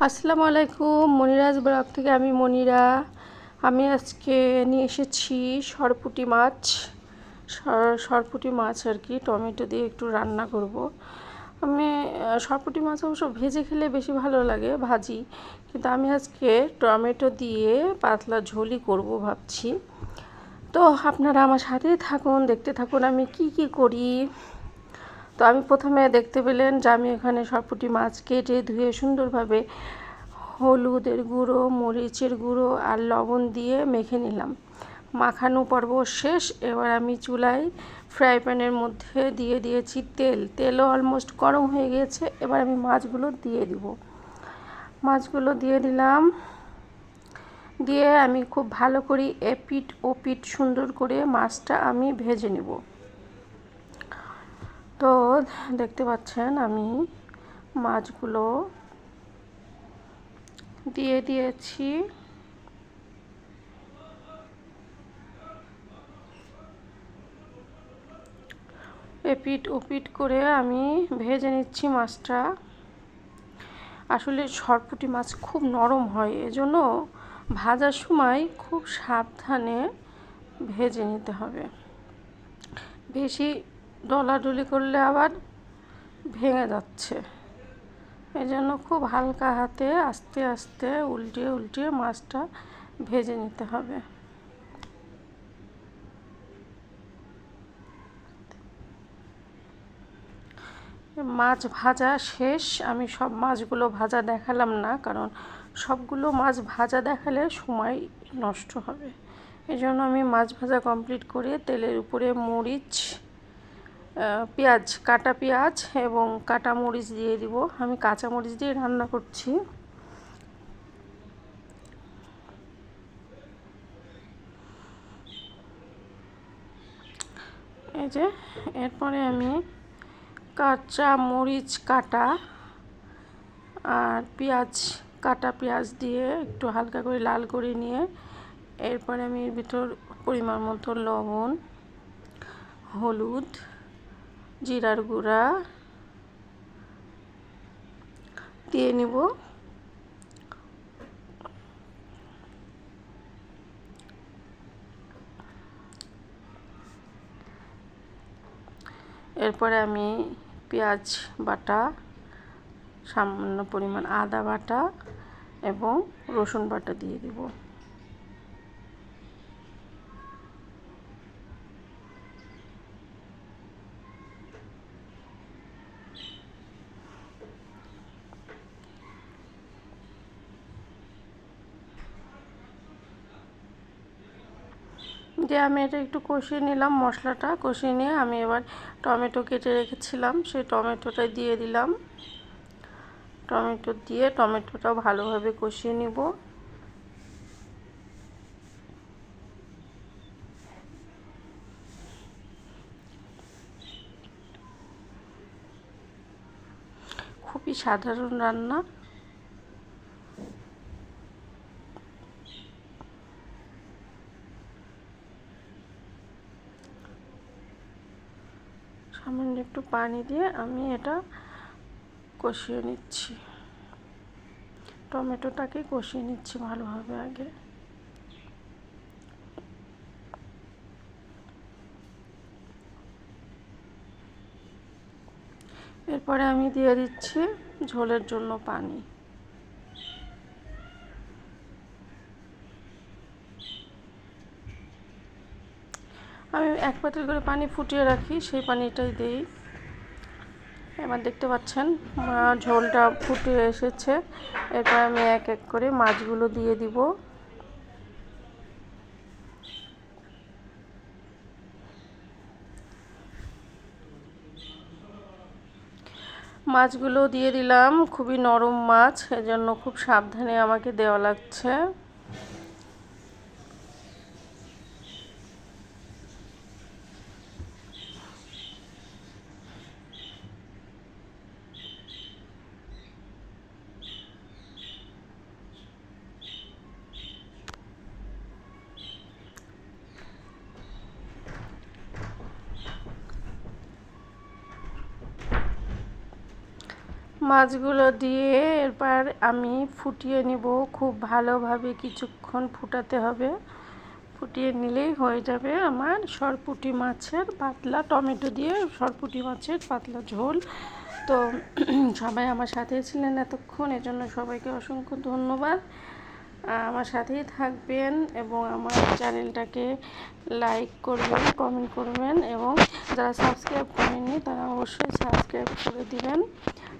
আসসালামু আলাইকুম, মনিরাজ ব্লগ থেকে আমি মনিরা। আমি আজকে নিয়ে এসেছি সরপুটি মাছ। সর- সরপুটি মাছ আর কি, টমেটো দিয়ে একটু রান্না করব। আমি সরপুটি মাছ অবশ্য ভেজে খেলে বেশি ভালো লাগে, ভাজি। কিন্তু আমি আজকে টমেটো দিয়ে পাতলা ঝোলই করব ভাবছি। তো আপনারা আমার সাথেই থাকুন, দেখতে থাকুন আমি কি কি করি। তো আমি প্রথমে দেখতে পেলেন যে আমি এখানে সরপুটি মাছ কেটে ধুয়ে সুন্দরভাবে হলুদের গুঁড়ো, মরিচের গুঁড়ো আর লবণ দিয়ে মেখে নিলাম। মাখানো পর্ব শেষ। এবার আমি চুলায় ফ্রাই প্যানের মধ্যে দিয়ে দিয়েছি তেল। তেলও অলমোস্ট গরম হয়ে গিয়েছে। এবার আমি মাছগুলো দিয়ে দিব। মাছগুলো দিয়ে দিলাম। দিয়ে আমি খুব ভালো করে এপিট ওপিট সুন্দর করে মাছটা আমি ভেজে নেব। তো দেখতে পাচ্ছেন আমি মাছগুলো দিয়ে দিয়েছি। এপিট ওপিট করে আমি ভেজে নিচ্ছি মাছটা। আসলে সরপুটি মাছ খুব নরম হয়, এজন্য ভাজার সময় খুব সাবধানে ভেজে নিতে হবে। বেশি ডলাডলি করলে আবার ভেঙে যাচ্ছে। এই জন্য খুব হালকা হাতে আস্তে আস্তে উল্টিয়ে উল্টিয়ে মাছটা ভেজে নিতে হবে। মাছ ভাজা শেষ। আমি সব মাছগুলো ভাজা দেখালাম না, কারণ সবগুলো মাছ ভাজা দেখালে সময় নষ্ট হবে। এই জন্য আমি মাছ ভাজা কমপ্লিট করে তেলের উপরে মরিচ পেঁয়াজ, কাটা পেঁয়াজ এবং কাটা মরিচ দিয়ে দিব। আমি কাঁচা মরিচ দিয়ে রান্না করছি। এই যে, এরপরে আমি কাঁচা মরিচ কাটা আর পেঁয়াজ, কাটা পেঁয়াজ দিয়ে একটু হালকা করে লাল করে নিয়ে এরপরে আমি এর ভিতর পরিমাণ মতো লবণ, হলুদ জিরার গুঁড়া দিয়ে নিব। এরপরে আমি পেঁয়াজ বাটা, সামান্য পরিমাণ আদা বাটা এবং রসুন বাটা দিয়ে দিব। দিয়ে আমি এটা একটু কষিয়ে নিলাম মশলাটা, কষিয়ে নিয়ে আমি এবার টমেটো কেটে রেখেছিলাম। সেই টমেটোটা দিয়ে দিলাম। টমেটো দিয়ে টমেটোটাও ভালোভাবে কষিয়ে নিব। খুবই সাধারণ রান্না। সামান্য একটু পানি দিয়ে আমি এটা কষিয়ে নিচ্ছি। টমেটোটাকে কষিয়ে নিচ্ছি ভালোভাবে আগে। এরপরে আমি দিয়ে দিচ্ছি ঝোলের জন্য পানি। আমি এক পাতিল করে পানি ফুটিয়ে রাখি, সেই পানিটাই দিই। এবার দেখতে পাচ্ছেন ঝোলটা ফুটে এসেছে। এরপর আমি এক এক করে মাছগুলো দিয়ে দিব। মাছগুলো দিয়ে দিলাম, খুবই নরম মাছ, এজন্য খুব সাবধানে আমাকে দেওয়া লাগছে। মাছগুলো দিয়ে এরপর আমি ফুটিয়ে নিব। খুব ভালোভাবে কিছুক্ষণ ফুটাতে হবে। ফুটিয়ে নিলেই হয়ে যাবে আমার সরপুটি মাছের পাতলা টমেটো দিয়ে সরপুটি মাছের পাতলা ঝোল। তো সবাই আমার সাথে ছিলেন এতক্ষণ, এজন্য সবাইকে অসংখ্য ধন্যবাদ। আমার সাথেই থাকবেন এবং আমার চ্যানেলটাকে লাইক করবেন, কমেন্ট করবেন এবং যারা সাবস্ক্রাইব করেননি তারা অবশ্যই সাবস্ক্রাইব করে দিবেন।